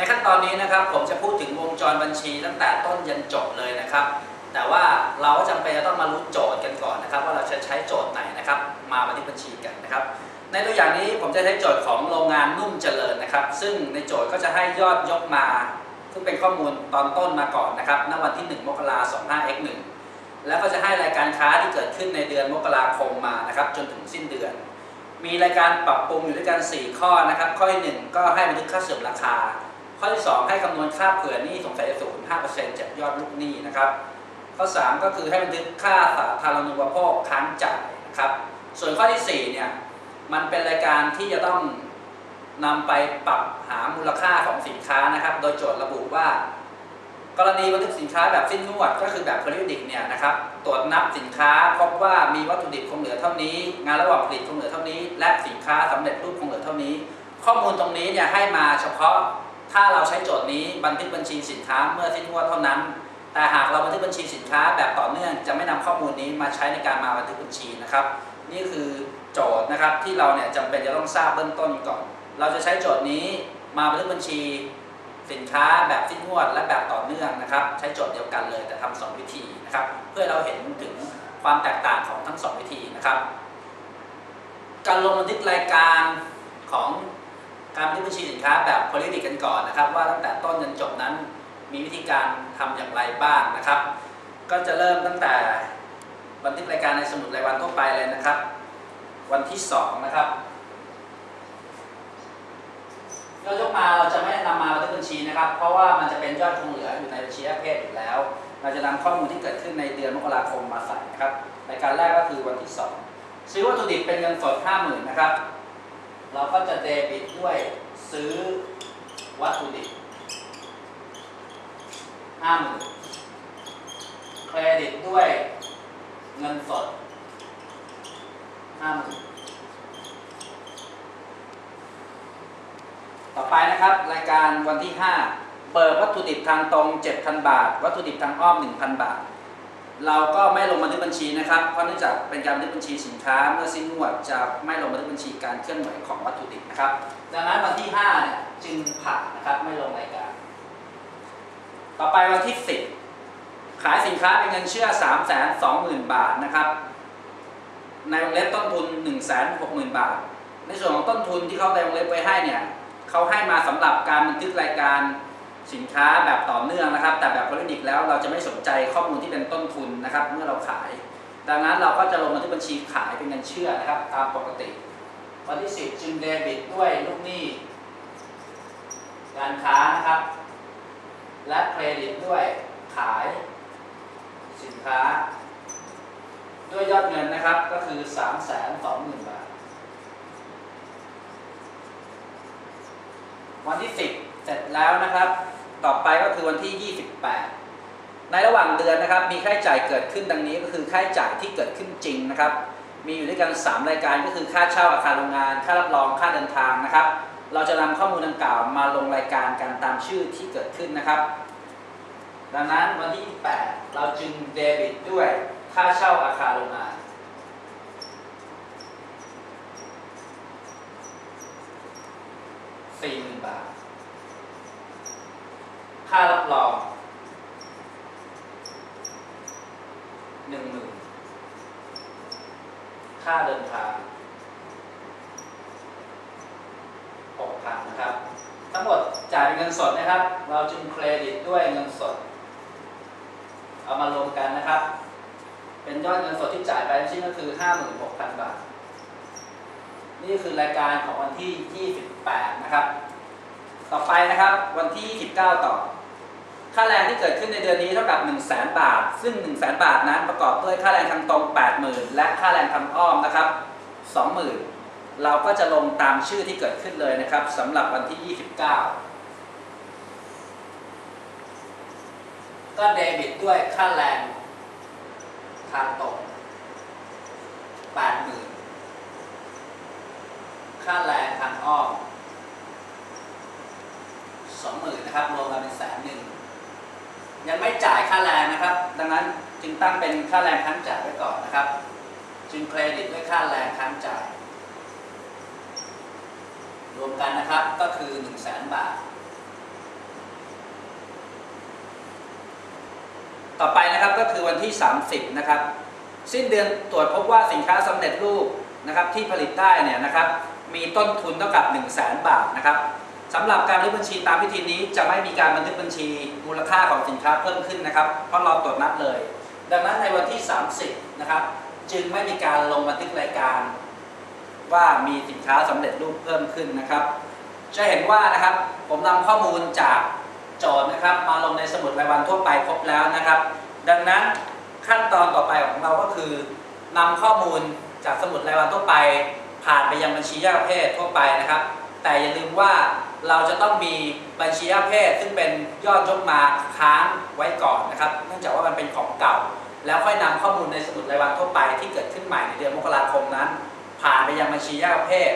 ในขั้นตอนนี้นะครับผมจะพูดถึงวงจรบัญชีตั้งแต่ต้นยันจบเลยนะครับ แต่ว่าเราก็จำเป็นจะต้องมารู้โจทย์กันก่อนนะครับ ว่าเราจะใช้โจทย์ไหนนะครับ มาบันทึกบัญชีกันนะครับ ในตัวอย่างนี้ผมจะใช้โจทย์ของโรงงานนุ่มเจริญนะครับ ซึ่งในโจทย์ก็จะให้ยอดยกมา ซึ่งเป็นข้อมูลตอนต้นมาก่อนนะครับณวันที่ 1 มกราคม 25x1 แล้วก็จะให้รายการค้าที่เกิดขึ้นในเดือนมกราคมมานะครับ จนถึงสิ้นเดือนมีรายการปรับปรุงอยู่ด้วยกัน 4 ข้อนะครับ ข้อที่ 1 ก็ให้บันทึกค่าเสื่อมราคา ข้อที่ 2 ให้คำนวณค่าเผื่อหนี้สงสัยจะสูง5%จากยอดลูกหนี้นะครับ ข้อ 3 ก็คือให้บันทึกค่าสาธารณูปโภคค้างจ่ายนะครับ ส่วนข้อที่4เนี่ยมันเป็นรายการที่จะต้องนำไปปรับหามูลค่าของสินค้านะครับ โดยโจทย์ระบุว่า กรณีบันทึกสินค้าแบบสิ้นงวดก็คือแบบ periodic เนี่ยนะครับ ตรวจนับสินค้าพบว่ามีวัตถุดิบคงเหลือเท่านี้ งานระหว่างผลิตคงเหลือเท่านี้ และสินค้าสำเร็จรูปคงเหลือเท่านี้ ข้อมูลตรงนี้เนี่ยให้มาเฉพาะ ถ้าเราใช้โจทย์นี้บันทึกบัญชีสินค้าเมื่อสิ้นงวดเท่านั้น แต่หากเราบันทึกบัญชีสินค้าแบบต่อเนื่องจะไม่นำข้อมูลนี้มาใช้ในการมาบันทึกบัญชีนะครับ นี่คือโจทย์นะครับที่เราเนี่ยจำเป็นจะต้องทราบเบื้องต้นก่อน เราจะใช้โจทย์นี้มาบันทึกบัญชีสินค้าแบบสิ้นงวดและแบบต่อเนื่องนะครับ ใช้โจทย์เดียวกันเลยแต่ทำสองวิธีนะครับ เพื่อเราเห็นถึงความแตกต่างของทั้งสองวิธีนะครับ การลงบันทึกรายการของ การบันทึกบัญชีสินค้าแบบ periodic กันก่อนนะครับ ว่าตั้งแต่ต้นจนจบนั้นมีวิธีการทำอย่างไรบ้างนะครับ ก็จะเริ่มตั้งแต่บันทึกรายการในสมุดรายวันทั่วไปเลยนะครับ วันที่ 2 นะครับยอดยกมาเราจะไม่นำมาบันทึกบัญชีนะครับ เพราะว่ามันจะเป็นยอดคงเหลืออยู่ในบัญชีประเภทอยู่แล้ว เราจะนำข้อมูลที่เกิดขึ้นในเดือนมกราคมมาใส่นะครับรายการแรกก็คือวันที่ 2 ซื้อวัตถุดิบเป็นเงินสด 50,000 นะครับ เราก็จะเดบิตด้วยซื้อวัตถุดิบ50,000เครดิตด้วยเงินสด50,000ต่อไปนะครับ รายการวันที่ 5 เปิดวัตถุดิบทางตรง 7,000 บาท วัตถุดิบทางอ้อม 1,000 บาท เราก็ไม่ลงบันทึกบัญชีนะครับเพราะเนื่องจากเป็นการบันทึกบัญชีสินค้าเมื่อสิ้นงวดจะไม่ลงบันทึกบัญชีการเคลื่อนไหวของวัตถุดิบนะครับ ดังนั้นวันที่5เนี่ยจึงผ่านนะครับไม่ลงรายการ ต่อไปวันที่ 10 ขายสินค้าเป็นเงินเชื่อ 320,000 บาทนะครับ ในวงเล็บต้นทุน 160,000 บาท ในส่วนของต้นทุนที่เขาในวงเล็บไว้ให้เนี่ยเขาให้มาสำหรับการบันทึกรายการ สินค้าแบบต่อเนื่องนะครับ แต่แบบพลิดิกแล้วเราจะไม่สนใจข้อมูลที่เป็นต้นทุนนะครับ เมื่อเราขาย ดังนั้นเราก็จะลงบันทึกบัญชีขายเป็นเงินเชื่อนะครับตามปกติวันที่10จึงเดบิตด้วยลูกหนี้การค้านะครับ และเครดิตด้วยขายสินค้า ด้วยยอดเงินนะครับก็คือ 3 2 0 0 0 0 บาท วันที่ 10 เสร็จแล้วนะครับ ต่อไปก็คือวันที่ 28 ในระหว่างเดือนนะครับ มีค่าใช้จ่ายเกิดขึ้นดังนี้ก็คือค่าใช้จ่ายที่เกิดขึ้นจริงนะครับ มีอยู่ด้วยกัน 3 รายการก็คือค่าเช่าอาคารโรงงาน ค่ารับรองค่าเดินทางนะครับ เราจะนำข้อมูลดังกล่าวมาลงรายการกันตามชื่อที่เกิดขึ้นนะครับ ดังนั้นวันที่ 28 เราจึงเดบิตด้วยค่าเช่าอาคารโรงงานสี่หมื่นบาท ค่ารับรองหนึ่งหมื่นค่าเดินทางหกพันนะครับ ทั้งหมดจ่ายเป็นเงินสดนะครับ เราจึงเครดิตด้วยเงินสด เอามารวมกันนะครับ เป็นยอดเงินสดที่จ่ายไปทั้งสิ้นก็คือ 56,000 บาท นี่คือรายการของวันที่ 28 นะครับ ต่อไปนะครับวันที่29ต่อ ค่าแรงที่เกิดขึ้นในเดือนนี้เท่ากับ 1 0 0 0 0แบาท ซึ่ง 1 0 0 0 0แบาทนั้นประกอบด้วยค่าแรงทางตรง 80,000 และค่าแรงทางอ้อมนะครับ 20,000 เราก็จะลงตามชื่อที่เกิดขึ้นเลยนะครับสำหรับวันที่ 29 ก็เดบิตด้วยค่าแรงทางตรง 80,000 ค่าแรงทางอ้อม สองหมื่นนะครับรวมกันเป็นแสนหนึ่งยังไม่จ่ายค่าแรงนะครับ ดังนั้นจึงตั้งเป็นค่าแรงค้างจ่ายไว้ก่อนนะครับ จึงเครดิตด้วยค่าแรงค้างจ่าย รวมกันนะครับก็คือ1นึ่งแสนบาท ต่อไปนะครับก็คือวันที่ 30 นะครับ สิ้นเดือนตรวจพบว่าสินค้าสำเร็จรูปนะครับที่ผลิตได้เนี่ยนะครับ มีต้นทุนเท่ากับ 1 0 0 0 0แบาทนะครับ สำหรับการบันทึกบัญชีตามวิธีนี้จะไม่มีการบันทึกบัญชีมูลค่าของสินค้าเพิ่มขึ้นนะครับ เพราะเราตรวจนับเลย ดังนั้นในวันที่ 30 นะครับ จึงไม่มีการลงบันทึกรายการ ว่ามีสินค้าสำเร็จรูปเพิ่มขึ้นนะครับ จะเห็นว่านะครับผมนำข้อมูลจากโจทย์นะครับ มาลงในสมุดรายวันทั่วไปครบแล้วนะครับ ดังนั้นขั้นตอนต่อไปของเราก็คือนำข้อมูลจากสมุดรายวันทั่วไป ผ่านไปยังบัญชีแยกประเภททั่วไปนะครับ แต่อย่าลืมว่า เราจะต้องมีบัญชีแยกเพศซึ่งเป็นยอดยกมาค้างไว้ก่อนนะครับ เนื่องจากว่ามันเป็นของเก่า แล้วค่อยนำข้อมูลในสมุดรายวันทั่วไปที่เกิดขึ้นใหม่ในเดือนมกราคมนั้น ผ่านไปยังบัญชีแยกเพศ